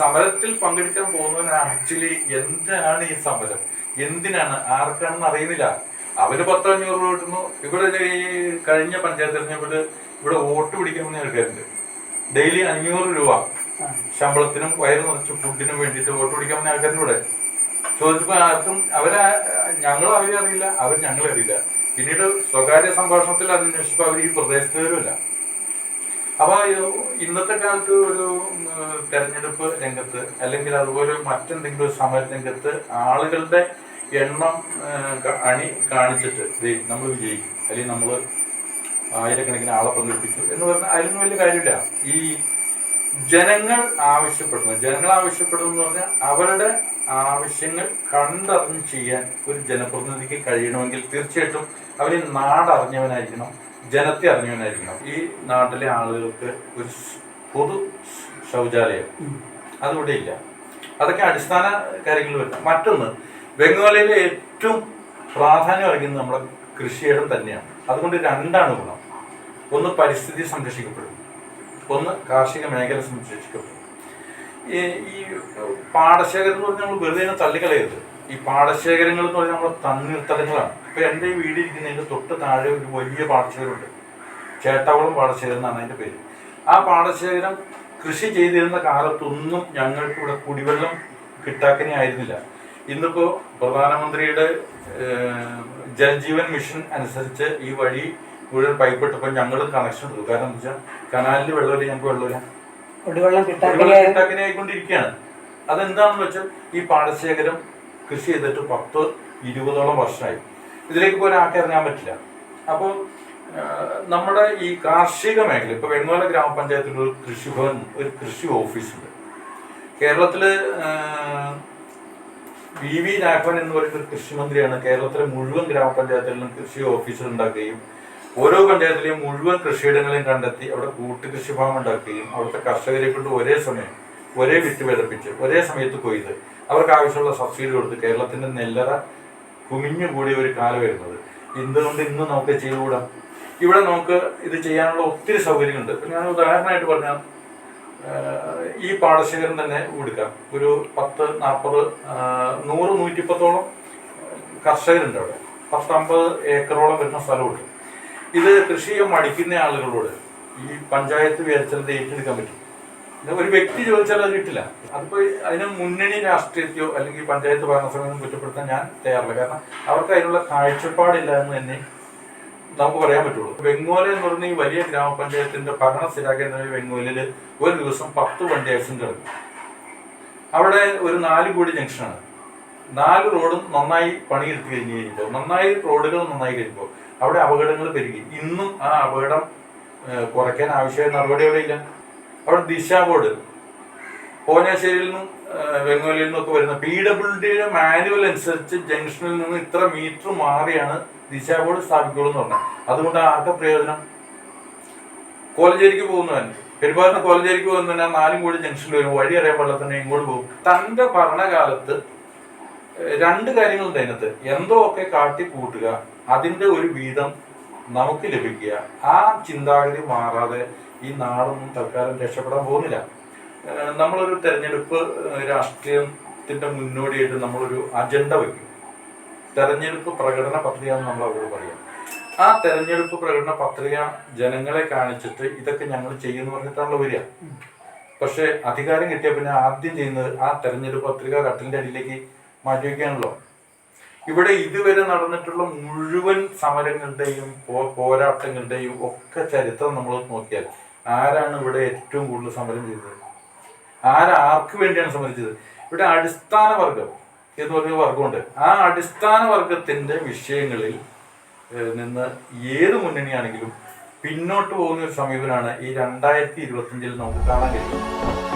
സമരത്തിൽ പങ്കെടുക്കാൻ പോകുന്നവന് ആക്ച്വലി എന്താണ് ഈ സമരം? എന്തിനാണ്? ആർക്കാണെന്ന് അറിയുന്നില്ല. അവർ പത്തോ അഞ്ഞൂറ് രൂപ കിട്ടുന്നു. ഇവിടെ ഈ കഴിഞ്ഞ പഞ്ചായത്ത് തെരഞ്ഞെടുപ്പിൽ ഇവിടെ വോട്ട് പിടിക്കണമെന്ന് കേൾക്കാറുണ്ട് ഡെയിലി അഞ്ഞൂറ് രൂപ ശമ്പളത്തിനും വയറ് നിറച്ച് ഫുഡിനും വേണ്ടിയിട്ട് വോട്ട് പിടിക്കാമെന്ന് വന്ന ആൾക്കാരുടെ ചോദിച്ചപ്പോൾ ചോദിച്ചപ്പോ ആർക്കും അവരെ ഞങ്ങൾ അവരെ അറിയില്ല. അവർ ഞങ്ങളെ അറിയില്ല. പിന്നീട് സ്വകാര്യ സംഭാഷണത്തിൽ അന്വേഷിച്ചപ്പോൾ അവർ ഈ പ്രദേശത്ത് വരുമില്ല അപ്പൊ ഇന്നത്തെ കാലത്ത് ഒരു തെരഞ്ഞെടുപ്പ് രംഗത്ത് അല്ലെങ്കിൽ അതുപോലെ മറ്റെന്തെങ്കിലും ഒരു സമര രംഗത്ത് ആളുകളുടെ എണ്ണം അണി കാണിച്ചിട്ട് നമ്മൾ വിജയിക്കും. അല്ലെങ്കിൽ നമ്മൾ ആയിരക്കണക്കിന് ആളെ പങ്കെടുപ്പിച്ചു എന്ന് പറഞ്ഞാൽ അതിലൊന്നും വലിയ കാര്യമില്ല. ഈ ജനങ്ങൾ ആവശ്യപ്പെടുന്നത് ജനങ്ങൾ ആവശ്യപ്പെടുന്നു പറഞ്ഞാൽ അവരുടെ ആവശ്യങ്ങൾ കണ്ടറിഞ്ഞ് ചെയ്യാൻ ഒരു ജനപ്രതിനിധിക്ക് കഴിയണമെങ്കിൽ തീർച്ചയായിട്ടും അവർ നാടറിഞ്ഞവനായിരിക്കണം. ജനത്തെ അറിഞ്ഞുകൊണ്ടായിരിക്കണം. ഈ നാട്ടിലെ ആളുകൾക്ക് ഒരു പൊതു ശൗചാലയം അതിവിടെ ഇല്ല. അതൊക്കെ അടിസ്ഥാന കാര്യങ്ങൾ വരുന്നത് മറ്റൊന്ന് ബംഗാളിലെ ഏറ്റവും പ്രാധാന്യം അറിയുന്നത് നമ്മുടെ കൃഷിയിടം തന്നെയാണ്. അതുകൊണ്ട് രണ്ടാണ് ഗുണം. ഒന്ന് പരിസ്ഥിതി സംരക്ഷിക്കപ്പെടും ഒന്ന് കാർഷിക മേഖല സംരക്ഷിക്കപ്പെടും ഈ പാടശേഖരം എന്ന് പറഞ്ഞാൽ നമ്മൾ വെറുതെ തള്ളിക്കളയരുത്. ഈ പാടശേഖരങ്ങൾ എന്ന് പറഞ്ഞാൽ നമ്മുടെ തണ്ണീർത്തടങ്ങളാണ്. ഇപ്പൊ എന്റെ ഈ വീട് ഇരിക്കുന്നതിന്റെ തൊട്ട് താഴെ ഒരു വലിയ പാടശേഖരമുണ്ട്. ചേട്ടാവളം പാടശേഖരം എന്നാണ് അതിന്റെ പേര്. ആ പാടശേഖരം കൃഷി ചെയ്തിരുന്ന കാലത്തൊന്നും ഞങ്ങൾക്ക് ഇവിടെ കുടിവെള്ളം കിട്ടാക്കനെ ആയിരുന്നില്ല. ഇന്നിപ്പോ പ്രധാനമന്ത്രിയുടെ ജൽജീവൻ മിഷൻ അനുസരിച്ച് ഈ വഴി മുഴുവൻ പൈപ്പ് ഇട്ടപ്പോൾ ഞങ്ങൾ കണക്ഷൻ എടുത്തു. കാരണം എന്താ വെച്ചാൽ കനാലിൽ വെള്ളമില്ല ഞങ്ങൾക്ക് വെള്ളമില്ല. കുടിവെള്ളം കിട്ടാക്കനെ ആയിക്കൊണ്ടിരിക്കുകയാണ്. അതെന്താണെന്ന് വെച്ചാൽ ഈ പാടശേഖരം കൃഷി ചെയ്തിട്ട് പത്ത് ഇരുപതോളം വർഷമായി. ഇതിലേക്ക് പോലും ആട്ടിറങ്ങാൻ പറ്റില്ല. അപ്പോൾ നമ്മുടെ ഈ കാർഷിക മേഖല ഇപ്പോൾ വെങ്ങോല ഗ്രാമപഞ്ചായത്തിൽ ഒരു കൃഷിഭവൻ ഒരു കൃഷി ഓഫീസുണ്ട്. കേരളത്തിൽ വി വി രാഘവൻ എന്ന് പറയുന്ന കൃഷിമന്ത്രിയാണ് കേരളത്തിലെ മുഴുവൻ ഗ്രാമപഞ്ചായത്തിലും കൃഷി ഓഫീസുകൾ ഉണ്ടാക്കുകയും ഓരോ പഞ്ചായത്തിലെയും മുഴുവൻ കൃഷിയിടങ്ങളെയും കണ്ടെത്തി അവിടെ കൂട്ടുകൃഷി ഫാം ഉണ്ടാക്കുകയും അവിടുത്തെ കർഷകരെ കൊണ്ട് ഒരേ സമയം ഒരേ വിത്ത് വിതപ്പിച്ച് ഒരേ സമയത്ത് കൊയ്ത് അവർക്ക് ആവശ്യമുള്ള സബ്സിഡി കൊടുത്ത് കേരളത്തിന്റെ നെല്ലറ കുമിഞ്ഞു കൂടിയ ഒരു കാലം വരുന്നത്. എന്തുകൊണ്ട് ഇന്ന് നമുക്ക് ചെയ്തുകൂടാം? ഇവിടെ നമുക്ക് ഇത് ചെയ്യാനുള്ള ഒത്തിരി സൗകര്യങ്ങളുണ്ട്. ഞാൻ ഉദാഹരണമായിട്ട് പറഞ്ഞാൽ ഈ പാടശേഖരം തന്നെ എടുക്കാം. ഒരു പത്ത് നാൽപ്പത് നൂറ് നൂറ്റിപ്പത്തോളം കർഷകരുണ്ട് അവിടെ. പത്തമ്പത് ഏക്കറോളം വരുന്ന സ്ഥലമുണ്ട്. ഇത് കൃഷി മടിക്കുന്ന ആളുകളോട് ഈ പഞ്ചായത്ത് വിചാരിച്ചത് ഏറ്റെടുക്കാൻ പറ്റും. ഒരു വ്യക്തി ചോദിച്ചാൽ അത് കിട്ടില്ല. അതിപ്പോ അതിന് മുന്നണി രാഷ്ട്രീയത്തെയോ അല്ലെങ്കിൽ പഞ്ചായത്ത് ഭരണസമിതിയും കുറ്റപ്പെടുത്താൻ ഞാൻ തയ്യാറില്ല. കാരണം അവർക്ക് അതിനുള്ള കാഴ്ചപ്പാടില്ല എന്ന് തന്നെ നമുക്ക് പറയാൻ പറ്റുള്ളൂ. വെങ്ങോല എന്ന് പറഞ്ഞ ഈ വലിയ ഗ്രാമപഞ്ചായത്തിന്റെ ഭരണ സ്ഥിരാകേന്ദ്രമായ വെങ്ങോലിൽ ഒരു ദിവസം പത്ത് വണ്ടി നടക്കും അവിടെ ഒരു നാല് കോടി ജംഗ്ഷനാണ് നാല് റോഡും നന്നായി പണിയെടുത്ത് കഴിഞ്ഞ് കഴിയുമ്പോൾ നന്നായി റോഡുകൾ നന്നായി കഴിയുമ്പോൾ അവിടെ അപകടങ്ങൾ പെരുകി. ഇന്നും ആ അപകടം കുറയ്ക്കാൻ ആവശ്യമായ നടപടി അവിടെ ഇല്ല അവിടെ ദിശ ബോർഡ്. കോഞ്ഞാശ്ശേരിയിൽ നിന്നും വെങ്ങോലിൽ നിന്നൊക്കെ വരുന്ന പി ഡബ്ല്യു ഡിയുടെ മാനുവൽ അനുസരിച്ച് ജംഗ്ഷനിൽ നിന്ന് ഇത്ര മീറ്റർ മാറിയാണ് ദിശ ബോർഡ് സ്ഥാപിക്കുള്ളൂ എന്ന് പറഞ്ഞത്. അതുകൊണ്ട് ആർക്കെ പ്രയോജനം? കോലഞ്ചേരിക്ക് പോകുന്നവൻ. പെരുമ്പാറിന് കോലഞ്ചേരിക്ക് പോകുന്നവൻ ആ നാലും കൂടി ജംഗ്ഷനിൽ വരും. വഴി അറിയാൻ പാടില്ല തന്നെ ഇങ്ങോട്ട് പോകും. തന്റെ ഭരണകാലത്ത് രണ്ട് കാര്യങ്ങളുണ്ട് അതിനകത്ത്. ഒക്കെ കാട്ടി കൂട്ടുക അതിന്റെ ഒരു വീതം നമുക്ക് ലഭിക്കുക. ആ ചിന്താഗതി മാറാതെ ഈ നാടൊന്നും തൽക്കാലം രക്ഷപ്പെടാൻ പോകുന്നില്ല. നമ്മളൊരു തെരഞ്ഞെടുപ്പ് രാഷ്ട്രീയത്തിന്റെ മുന്നോടിയായിട്ട് നമ്മളൊരു അജണ്ട വയ്ക്കും തെരഞ്ഞെടുപ്പ് പ്രകടന പത്രിക എന്ന് നമ്മൾ അവരോട് പറയാം. ആ തെരഞ്ഞെടുപ്പ് പ്രകടന പത്രിക ജനങ്ങളെ കാണിച്ചിട്ട് ഇതൊക്കെ ഞങ്ങൾ ചെയ്യുന്നു പറഞ്ഞിട്ടാണല്ലോ വരിക. പക്ഷെ അധികാരം കിട്ടിയ പിന്നെ ആദ്യം ചെയ്യുന്നത് ആ തെരഞ്ഞെടുപ്പ് പത്രിക കട്ടിലിന്റെ അടിയിലേക്ക് മാറ്റിവെക്കുകയാണല്ലോ ഇവിടെ ഇതുവരെ നടന്നിട്ടുള്ള മുഴുവൻ സമരങ്ങളുടെയും പോരാട്ടങ്ങളുടെയും ഒക്കെ ചരിത്രം നമ്മൾ നോക്കിയാൽ ആരാണ് ഇവിടെ ഏറ്റവും കൂടുതൽ സമരം ചെയ്തത്? ആരാർക്ക് വേണ്ടിയാണ് സമരിച്ചത് ഇവിടെ അടിസ്ഥാന വർഗം എന്ന് പറഞ്ഞ വർഗമുണ്ട്. ആ അടിസ്ഥാന വർഗത്തിന്റെ വിഷയങ്ങളിൽ നിന്ന് ഏത് മുന്നണിയാണെങ്കിലും പിന്നോട്ട് പോകുന്ന ഒരു സമീപനമാണ് ഈ രണ്ടായിരത്തി ഇരുപത്തിയഞ്ചിൽ നമുക്ക് കാണാൻ കഴിയും